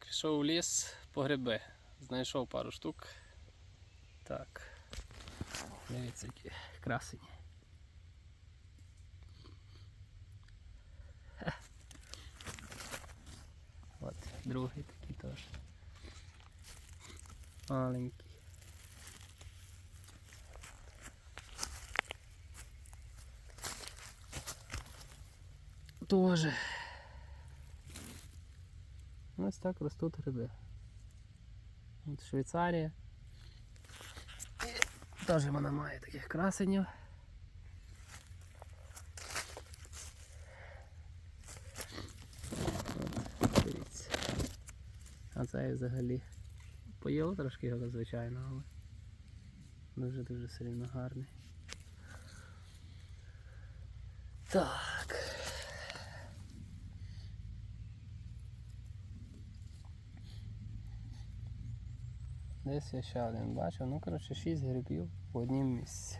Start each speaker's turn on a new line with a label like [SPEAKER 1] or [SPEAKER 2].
[SPEAKER 1] Пішов в ліс по гриби. Знайшов пару штук. Так. Дивіться, які красені. От, другий такий теж. Маленький. Тоже. Ось так ростуть гриби. От Швейцарія. Теж вона має таких красенів. А це взагалі поїло трошки його, звичайно, але дуже-дуже сильно гарний. Так. Десь я ще один бачив. Ну, коротше, 6 грибів в однім місці.